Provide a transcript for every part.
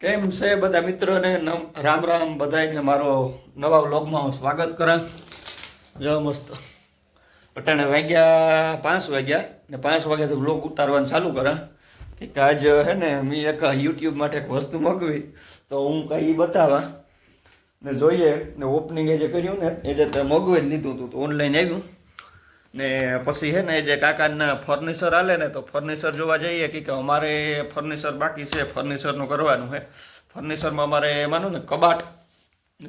કેમ છે બધા મિત્રોને? રામ રામ બધાને મારો નવા વ્લોગમાં સ્વાગત કરા. જો મસ્ત. અટાણે વાગ્યા પાંચ વાગ્યા ને પાંચ વાગ્યાથી વ્લોગ ઉતારવાનું ચાલુ કરા. કે આજ હે ને મેં એક યુટ્યુબ માટે એક વસ્તુ મગવી, તો હું કાંઈ બતાવા. ને જોઈએ, ને ઓપનિંગ એ જે કર્યું ને, એ જે મગવી જ લીધું હતું તો ઓનલાઈન આવ્યું. ને પછી હે ને જે કાકાના ફર્નિચર આલે ને તો ફર્નિચર જોવા જઈએ કે અમારે ફર્નિચર બાકી છે ફર્નિચરનું કરવાનું છે ફર્નિચરમાં અમારે માનું ને કબાટ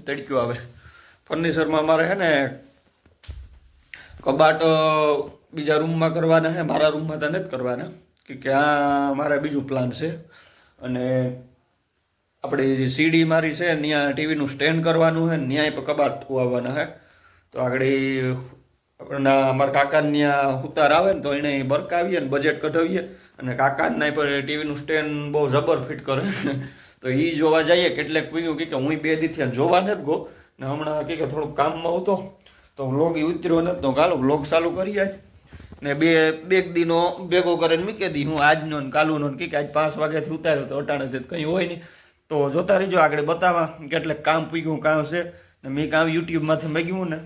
તડક્યું આવે. ફર્નિચરમાં અમારે હે ને કબાટ બીજા રૂમમાં કરવાના હે, મારા રૂમમાં તો નથી કરવાના. કે આ મારે બીજું પ્લાન છે. અને આપણે જે સીડી મારી છે ત્યાં ટીવીનું સ્ટેન્ડ કરવાનું છે ન્યાય ત્યાંય કબાટ આવવાના છે તો આગળ આપણા અમારા કાકાને ઉતાર આવે ને તો એને બરકાવીએ ને બજેટ કઢાવીએ. અને કાકાના પર ટીવીનું સ્ટેન્ડ બહુ જબર ફિટ કરે. તો એ જોવા જઈએ, કેટલેક પૂછ્યું કે હું બે દીથી જોવા નથી ગો ને હમણાં કે થોડુંક કામમાં હતો તો વ્લોગ ઉતર્યો નથી, તો કાલો વ્લોગ ચાલુ કરીએ ને બે બે દીનો ભેગો કરીને મૂકી દી. હું આજનો ને કાલુનો ને કે આજ પાંચ વાગ્યાથી ઉતાર્યો તો અટાણેથી કંઈ હોય નહીં. તો જોતા રહીજો, આગળ બતાવવા કેટલેક કામ પૂગ્યું, કામ છે. ને મેં કામ યુટ્યુબમાંથી માગ્યું ને.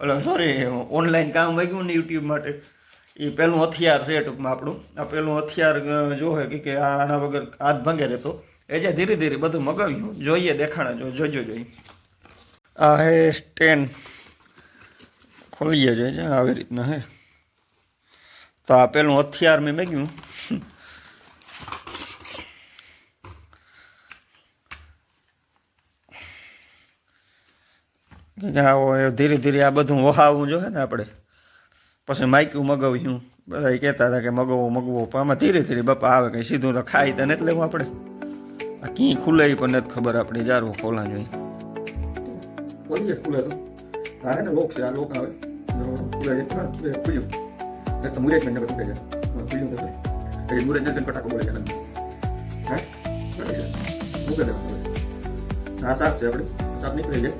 એટલે સોરી ઓનલાઈન કામ વાગ્યું ને યુટ્યુબ માટે. એ પહેલું હથિયાર છે ટૂંકમાં આપણું. આ પહેલું હથિયાર જોવે કે આના વગર હાથ ભાંગે રહેતો. એ જે ધીરે ધીરે બધું મગાવ્યું. જોઈએ, દેખાણા જો, જોજો, જોઈ. આ હે સ્ટેન્ડ ખોલીએ જોઈએ આવી રીતના હે. તો આ પેલું હથિયાર મેં મેગ્યું કે આવો એ ધીરે ધીરે આ બધું વહાવવું જોઈએ ને આપણે. પછી માઇક્યું મગાવ્યું બધા કહેતા હતા કે મગવો મગવો. પણ આમાં ધીરે ધીરે બાપા આવે કંઈ સીધું તો ખાઈ તો એટલે લેવું આપણે. આ કી ખુલે પણ નથી ખબર આપણે. જારું ખોલા જોઈએ. ખોલીએ ખુલે તો. હા ને લોક છે, આ લોક આવે. ખુલે ખુલ્યું. એક તો મુરેજ ને ખુલે છે ખુલ્યું તો એ મુરેજ ને કટાકો હા? હા, સાફ છે આપણે. સાફ નીકળી જાય.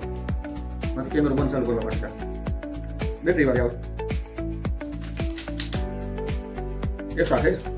મારે કેમેરો બંધ ચાલુ કરવા પડશે બેટરી વાળી આવે. એ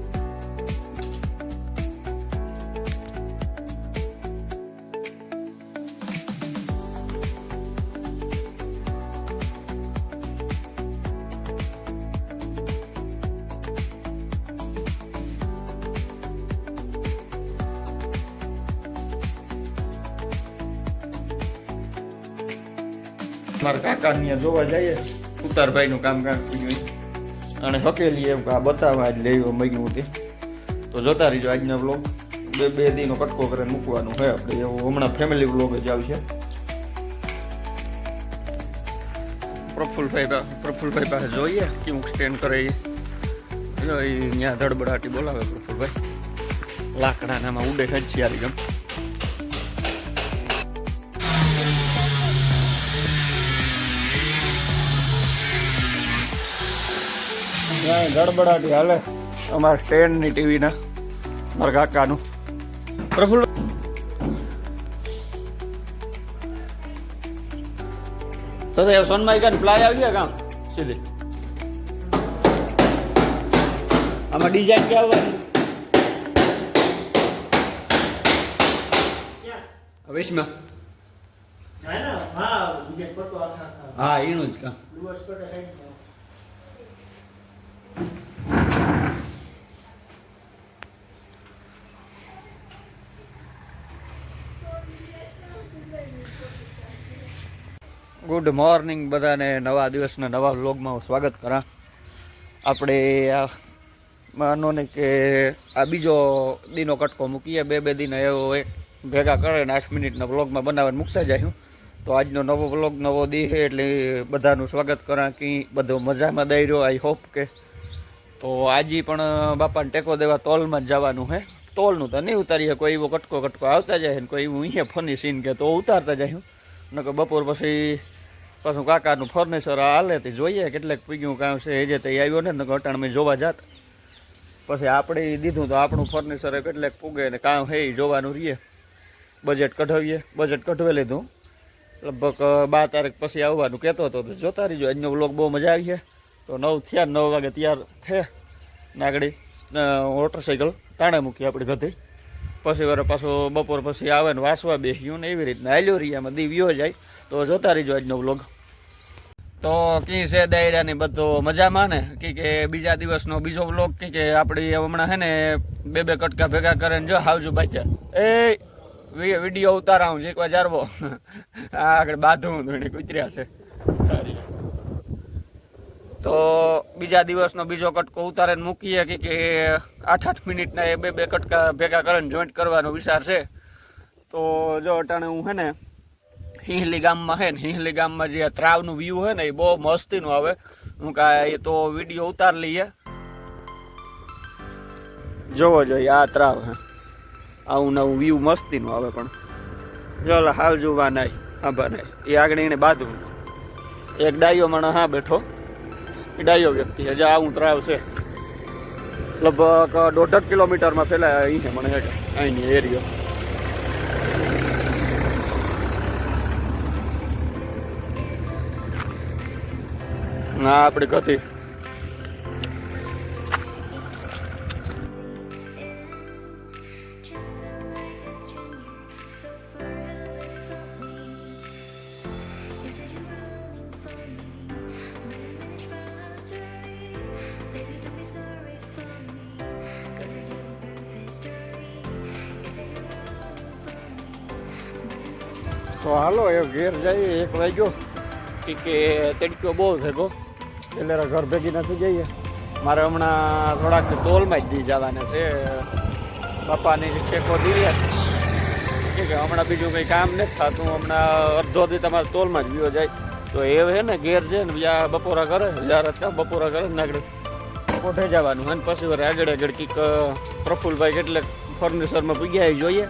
મારા કાકા ત્યાં જોવા જઈએ. ઉતારભાઈનું કામ કામ કર્યું અને હકેલી એમ કે આ બતાવવા આજ લેવો મગ્યું તે તો જોતા રહીજો આજના બ્લોગ બે બે દીનો કટકો કરીને મૂકવાનું હોય આપણે. એવું હમણાં ફેમિલી બ્લોગ જ આવશે. પ્રફુલભાઈ પ્રફુલભાઈ પાસે જોઈએ કેવું સ્ટેન્ડ કરે એ. ત્યાં ધડબડાટી બોલાવે પ્રફુલભાઈ. લાકડાનામાં ઉડે હજિયારી ગમ. ત્યાં ગડબડાટી. હાલે અમારા સ્ટેન્ડની ટીવીના મારા કાકાનું. પ્રફુલ્લ તો તો સોનમાઈ કાન પ્લાય આવી ગયા કામ? સીધી. આમાં ડિઝાઇન ક્યાં આવવાની? ના હા એનું જ કામ. ગુડ મોર્નિંગ બધાને. નવા દિવસના નવા વ્લોગમાં હું સ્વાગત કરા. આપણે આ માનો ને કે આ બીજો દીનો કટકો મૂકીએ. બે બે દિન એવો એક ભેગા કરે ને આઠ મિનિટના વ્લોગમાં બનાવીને મૂકતા જાય તો આજનો નવો વ્લોગ નવો દી છે એટલે બધાનું સ્વાગત કરા. કે બધો મજામાં દઈ રહ્યો આઈ હોપ કે તો આજે પણ બાપાને ટેકો દેવા તોલમાં જ જવાનું છે તોલનું તો નહીં ઉતારીએ, કોઈ એવો કટકો કટકો આવતા જાય ને કોઈ એવું અહીંયા ફની સીન કે તો ઉતારતા જાય નકર બપોર પછી પાછું કાકાનું ફર્નિચર હાલે તે જોઈએ, કેટલેક પીગ્યું કામ છે એ જે તે આવ્યો ને અટાણ મેં જોવા જાત. પછી આપણે દીધું તો આપણું ફર્નિચર કેટલેક પૂગે ને કામ હે જોવાનું રહીએ બજેટ કઢાવીએ બજેટ કઢવી લીધું. લગભગ બાર તારીખ પછી આવવાનું કહેતો હતો તો જોતા રહીજો, આજનો વ્લોગ બહુ મજા આવી છે. તો નવ થયા નવ વાગે તૈયાર થયા નાગડી મોટરસાઇકલ તાણે મૂકી આપણી ગધી. પછી વાર પાછો બપોર પછી આવે ને વાસવા બેસ્યું ને એવી રીતના. હાલ્યો એમાં દીવ્યો જાય તો જોતા રહીજો આજનો વ્લોગ તો કી છે દાયરાની બધો મજામાં ને? કી કે બીજા દિવસનો બીજો વ્લોગ કી કે આપણી હમણાં હે ને બે બે કટકા ભેગા કરીને જો, હાવજુ બાચા એ વીડિયો ઉતારા હું એકવાર જારવો. આ આગળ બાંધું ધોઈને કૂતર્યા છે. તો બીજા દિવસનો બીજો કટકો ઉતારીને મૂકીએ કે કે આઠ આઠ મિનિટના એ બે બે કટકા ભેગા કરીને જોઈન્ટ કરવાનો વિચાર છે. તો જો અટાણે હું હે ને હિંહલી ગામમાં હે ને હિંહલી ગામમાં જે ત્રાવનું વ્યૂ હે ને એ બહુ મસ્તીનું આવે. હું કાંઈ એ તો વીડિયો ઉતાર લઈએ. જોવો જોઈએ આ ત્રાવ હે. આવું નવું વ્યૂ મસ્તીનું આવે પણ. જો હાલ જોવા નહીં આભાર એ આગળ એને બાંધવું. એક ડાયો માણસ હા બેઠો. એ ડાયો વ્યક્તિ છે. જે આવું ત્રાવ છે લગભગ દોઢક કિલોમીટરમાં પહેલાં અહીં છે, મને હેઠળ. અહીંની એરિયો. ના, આપણી ગતિ. તો હાલો એ ઘેર જઈએ એક વાગ્યો. કે કે તડક્યો બહુ છે ગો એટલે ઘર ભેગી નથી જઈએ. મારે હમણાં થોડાક તોલમાં જ દી જવાના છે. બાપાની ટેકો દીધી કે હમણાં બીજું કંઈ કામ નથી થતું. હમણાં અડધો દી તમારે તોલમાં જ ગયો જાય. તો એ છે ને ઘેર છે ને બીજા બપોરા કરે જ્યારે ત્યાં બપોરા કરે ને આગળ કોઠે જવાનું અને પછી આગળ આગળ કંઈક પ્રફુલભાઈ કેટલે ફર્નિચરમાં પૂગ્યા જોઈએ.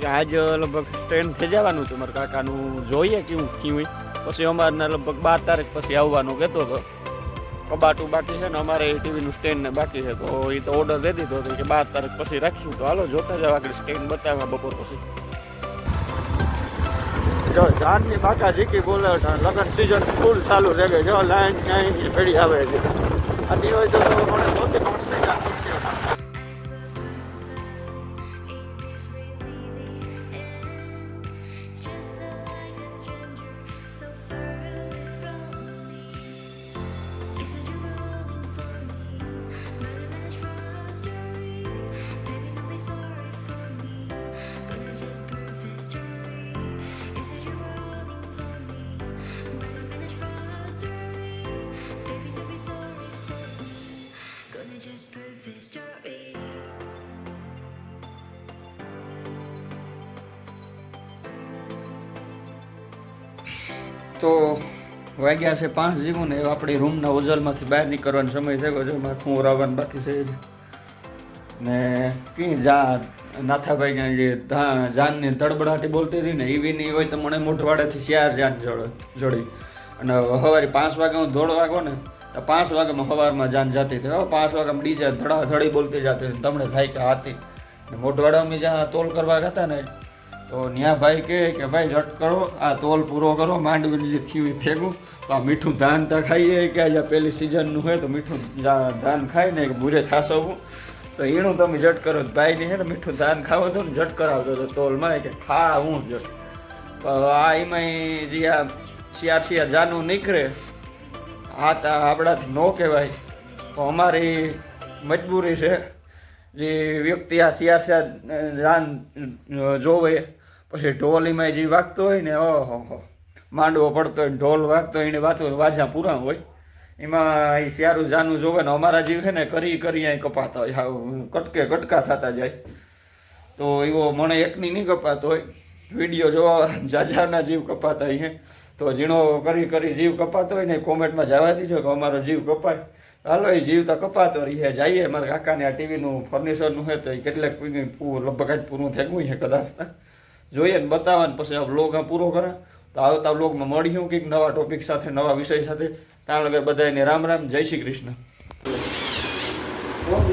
કે આજ લગભગ ટ્રેન થઈ જવાનું હતું. મારા કાકાનું જોઈએ કેવું કેવું પછી અમારે લગભગ બાર તારીખ પછી આવવાનું કહેતો હતો. કબાટું બાકી છે ને અમારે ટીવીનું સ્ટેન્ડ ને બાકી છે. તો એ તો ઓર્ડર દે દીધો હતો કે બાર તારીખ પછી રાખ્યું તો હાલો, જોતા જાવ આગળ સ્ટેન્ડ બતાવ્યા બપોર પછી. જો જાનની બાકા જીકી બોલે લગ્ન સિઝન ફૂલ ચાલુ રહે ગઈ જો લાઈન ક્યાંય ભેડી આવે છે. આથી હોય તો મને સૌથી પાંચ તો વાગ્યા છે પાંચ જીવું ને આપણી રૂમના ઓઝલમાંથી બહાર નીકળવાનો સમય થયો છે. માથું ઓરાવવાનું બાકી છે ને કઈ જા, નાથાભાઈ જે જાનની તડબડાટી બોલતી હતી ને એવી ની હોય તો મને મોઢવાડેથી ચાર જાન જોડે અને સવારે પાંચ વાગે હું દોડ વાગો ને, તો પાંચ વાગ્યામાં સવારમાં જાન જતી હતી. પાંચ વાગ્યામાં ડીજે ધડા ધડી બોલતી જતી હતી. તમને થાય કે હાથી. મોઢવાડામાં જ્યાં તોલ કરવા ગયા ને તો ન્યા ભાઈ કહે કે ભાઈ ઝટ કરો, આ તોલ પૂરો કરો, માંડવીનું જે થયું ફેંકું તો આ મીઠું ધાન તો ખાઈએ, કે આજે પહેલી સિઝનનું હોય તો મીઠું ધાન ખાઈ ને ભૂરે થાસવું તો એનું તમે જટ કરો ભાઈને હે ને મીઠું ધાન ખાવો તો ને જટ કરાવતો હતો તોલમાં કે ખા હું જટ. તો આ એમાંય જે આ શિયાર શિયાર જાનું નીકળે, આ તા આપણાથી નો કહેવાય. તો અમારી મજબૂરી છે, જે વ્યક્તિ આ શિયાર શિયાર જાન જોવે પછી ઢોલીમાં જે વાગતો હોય ને, ઓહો, હો. માંડવો પડતો હોય ઢોલ વાગતો હોય એને વાતો વાજા પૂરા હોય. એમાં એ સારું જાનું જોવે ને, અમારા જીવ છે ને, કરી કરી અહીં કપાતા હોય. કટકે કટકા થતા જાય. તો એવો મને એકની નહીં કપાતો હોય. વીડિયો જોવા જાજાના જીવ કપાતા હોય તો ઝીણો કરી કરી જીવ કપાતો હોય ને કોમેન્ટમાં જવા દીજો કે અમારો જીવ કપાય. હાલો એ જીવ તો કપાતો રહીએ જઈએ, મારા કાકાને આ ટીવીનું ફર્નિચરનું છે તો એ કેટલાક લગભગ જ પૂરું થયું છે કદાચ. જોઈએ ને બતાવવાને પછી આ બ્લોગ પૂરો કરે. તો આવતા બ્લોગમાં મળ્યું કંઈક નવા ટોપિક સાથે, નવા વિષય સાથે. ત્યાં લગર બધાને રામ રામ, જય શ્રી કૃષ્ણ.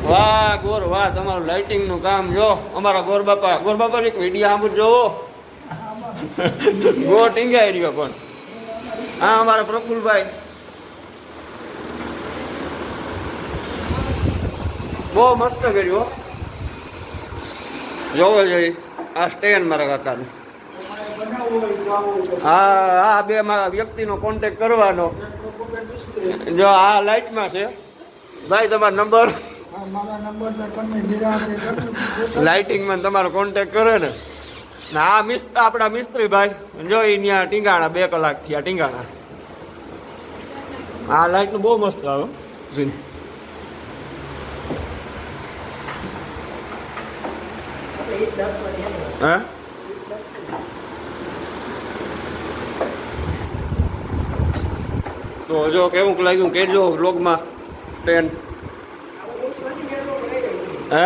વાહ, ગોર, વાહ, તમારું લાઇટિંગનું કામ જો. અમારા ગોર બાપા ગોર બાપા, એક વીડિયો આમ જ. જોવો ગો ટીંગાઈ રહ્યો પણ. હા, અમારા પ્રફુલભાઈ. બહુ મસ્ત કર્યું. જોવો જોઈએ આ સ્ટેન્ડ મારા કાકાનું. તો આ આ બે મારા વ્યક્તિનો કોન્ટેક કરવાનો. જો આ લાઇટમાં છે. ભાઈ તમારો નંબર આ લાઇટિંગમાં તમારો કોન્ટેક કરે ને. ને આ મિસ્ત્ર આપણા મિસ્ત્રી ભાઈ જો એ ત્યાં ટીંગાણા બે કલાક થયા ટીંગાણા. આ લાઇટનું બહુ મસ્ત આવે હો, ઝીન. આપણે ઈ જ દાખવાની એમ. હે તો હજો કેવું લાગ્યું? કેજો વ્લોગમાં સ્ટેન્ડ આવું ઓછું હશે ને એટલું બનાવી હે?